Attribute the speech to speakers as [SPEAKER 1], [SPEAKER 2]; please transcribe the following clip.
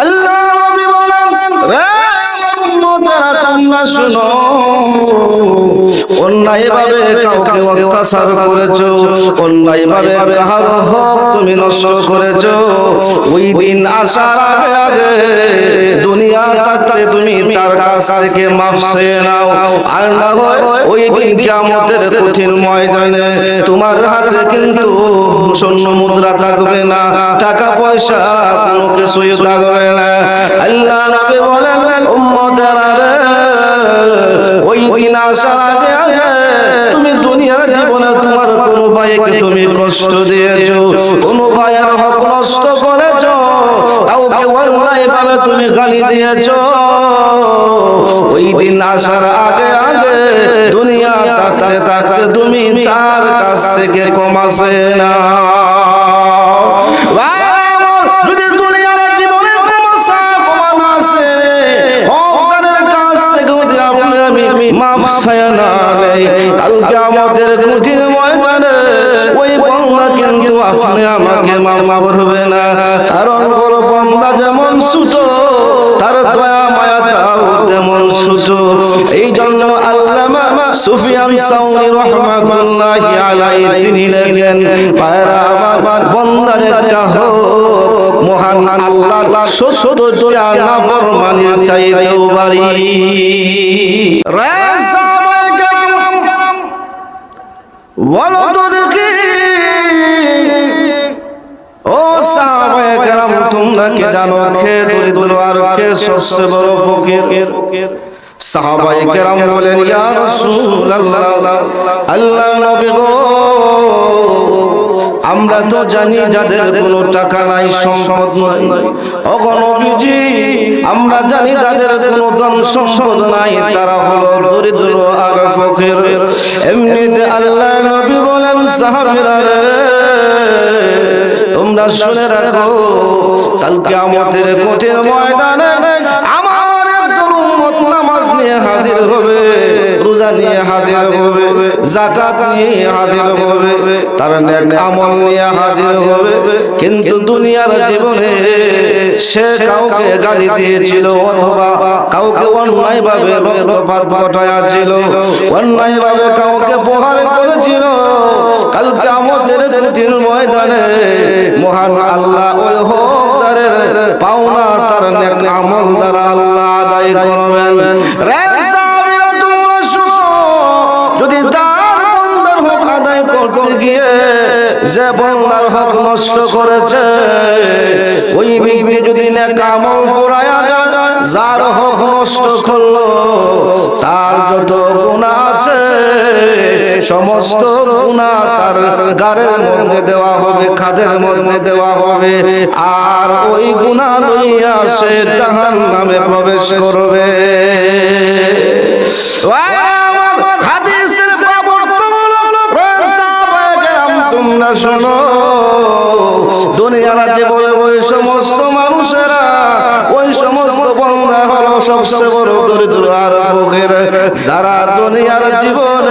[SPEAKER 1] আল্লাহ বলেন রে তোমরা শুনো। কাউকে অত্যাচার করেছ হক তুমি নষ্ট করেছ। ওই দিন আসার আগে দুনিয়া তুমি তার কাছ মাফ চেয়ে নাও। আর না হয় ওই দিন কিয়ামতের কঠিন ময়দানে তোমার হাতে কিন্তু শূন্য মুদ্রা থাকবে না, টাকা পয়সা কোনো কিছুই থাকবে না। আল্লাহ নবী ভাইয়ের হক নষ্ট করেছ। কাউকে অন্যায় ভাবে তুমি গালি দিয়েছ। ওই দিন আসার আগে আগে দুনিয়া থাকতে তুমি তার কাছ থেকে না কমাসা নেই, কালকে আমাদের কঠিন আপনি আমাকে মাফ করবে না। কারণ বড় বন্ধা যেমন সুতো, তার দয়া মায়া তাও তেমন সুতো। এই জন্য আল্লামা সুফিয়ান সাউনি রহমাতুল্লাহি আলাইহি তিনি লেখেন, পায়রা আমার বন্দার একটা হোক, মহান আল্লাহ সত্য দয়া না ফরমানির চাইতেও বাড়ি রে সাহাবায়ে কেরাম, বলো তো কি জানো কে দরিদ্র আর কে সবচেয়ে বড় ফকির? সাহাবায়ে কেরাম বলেন ইয়া রাসূলুল্লাহ আল্লাহ নবী গো আমরা তো জানি যাদের কোনো টাকা নাই সম্পদ নাই। অগণবিজি আমরা জানি যাদের কোনো ধন সম্পদ নাই তারা হলো দরিদ্র আর ফকির। এমনিতে আল্লাহ নবী বলেন সাহাবীরা রে তোমরা শুনে রাখো কালকে আমাদের কঠিন ময়দানে আমার একজন উম্মত নামাজ নিয়ে হাজির হবে রোজা নিয়ে হাজির হবে জাকাত নিয়ে হাজির হবে তার নেক আমল নিয়ে হাজির হবে। কিন্তু দুনিয়ার জীবনে সে কাউকে গালি দিয়েছিল অথবা কাউকে অন্যায় ভাবে রক্তপাত অন্যায় ভাবে কাউকে প্রহার করেছিল। করবেন। তোমরা শুনো যদি তার বন্দার হক আদায় করতে গিয়ে যে বন্দার হক নষ্ট করেছে ওই ব্যক্তি যদি কামল ফুরায়া যায় যার হক নষ্ট করল তার যত গুণা আছে সমস্ত গুনাহ তার গারের মধ্যে দেওয়া হবে, খাদের মধ্যে দেওয়া হবে। আর ওই গুনাহ লইয়া সে জাহান্নামে প্রবেশ করবে। হাদিসের তোমরা শোনো দুনিয়ার জীবনে ওই সমস্ত মানুষেরা, ওই সমস্ত বন্ধা হলো সবচেয়ে বড় দরিদ্র আর যারা দুনিয়ার জীবনে